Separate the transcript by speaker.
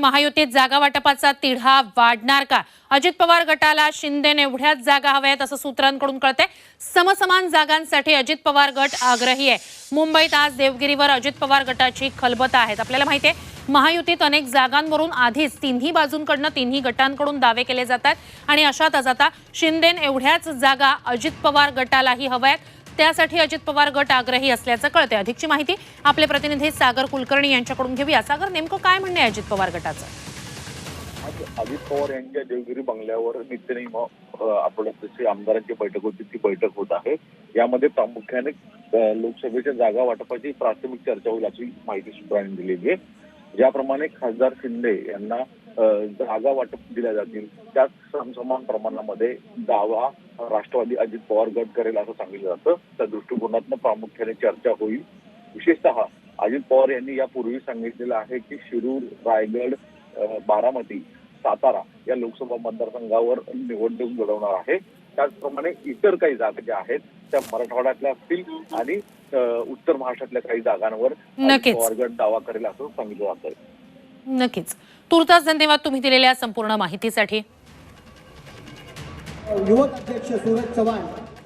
Speaker 1: महायुतीत जागा वाटपाचा तिढा वाढणार का? अजित पवार गटाला शिंदे एवढ्याच जागा हव्यात असं सूत्रांकडून कळतंय. समसमान जागांसाठी अजित पवार गट आग्रही आहे. मुंबईत आज देवगिरीवर अजित पवार गटाची खलबत आहेत. आपल्याला माहिती आहे महायुतीत अनेक जागांवरून आधीच तिन्ही बाजूंकडनं तिन्ही गटांकडून दावे केले जातात. आणि अशातच आता शिंदेन एवढ्याच जागा अजित पवार गटालाही हव्यात. त्यासाठी अजित पवार गट आग्रही असल्याचं कळते अधिकची माहिती आपले प्रतिनिधी सागर कुलकर्णी यांच्याकडून घेऊया. सागर नेमकं काय म्हणणे आहे अजित पवार गटाचं?
Speaker 2: अजित पवार यांच्या देवगिरी बंगल्यावर नित्यनेम अ, आठवड्यात जशी आमदारांची बैठक होती ती बैठक होत आहे. यामध्ये प्रामुख्याने लोकसभेच्या जागा वाटपाची प्राथमिक चर्चा होईल अशी माहिती सूत्रांनी दिलेली आहे. ज्याप्रमाणे खासदार शिंदे यांना जागा वाटप दिल्या जातील त्याच समसमान प्रमाणामध्ये दावा राष्ट्रवादी अजित पवार गट करेल असं सांगितलं जातं. त्या दृष्टिकोनातनं प्रामुख्याने चर्चा होईल. विशेषतः अजित पवार यांनी यापूर्वी सांगितलेलं आहे की शिरूर रायगड बारामती सातारा या लोकसभा मतदारसंघावर निवडणूक घडवणार आहे. त्याचप्रमाणे इतर काही जागा ज्या आहेत त्या मराठवाड्यातल्या असतील आणि उत्तर महाराष्ट्रातल्या काही जागांवर अजित
Speaker 1: नक्कीच.
Speaker 2: पवार गट दावा करेल असं सांगितलं जात आहे
Speaker 1: नक्कीच. तुर्तास धन्यवाद तुम्ही दिलेल्या संपूर्ण माहितीसाठी.
Speaker 3: युवक अध्यक्ष सूरज चव्हाण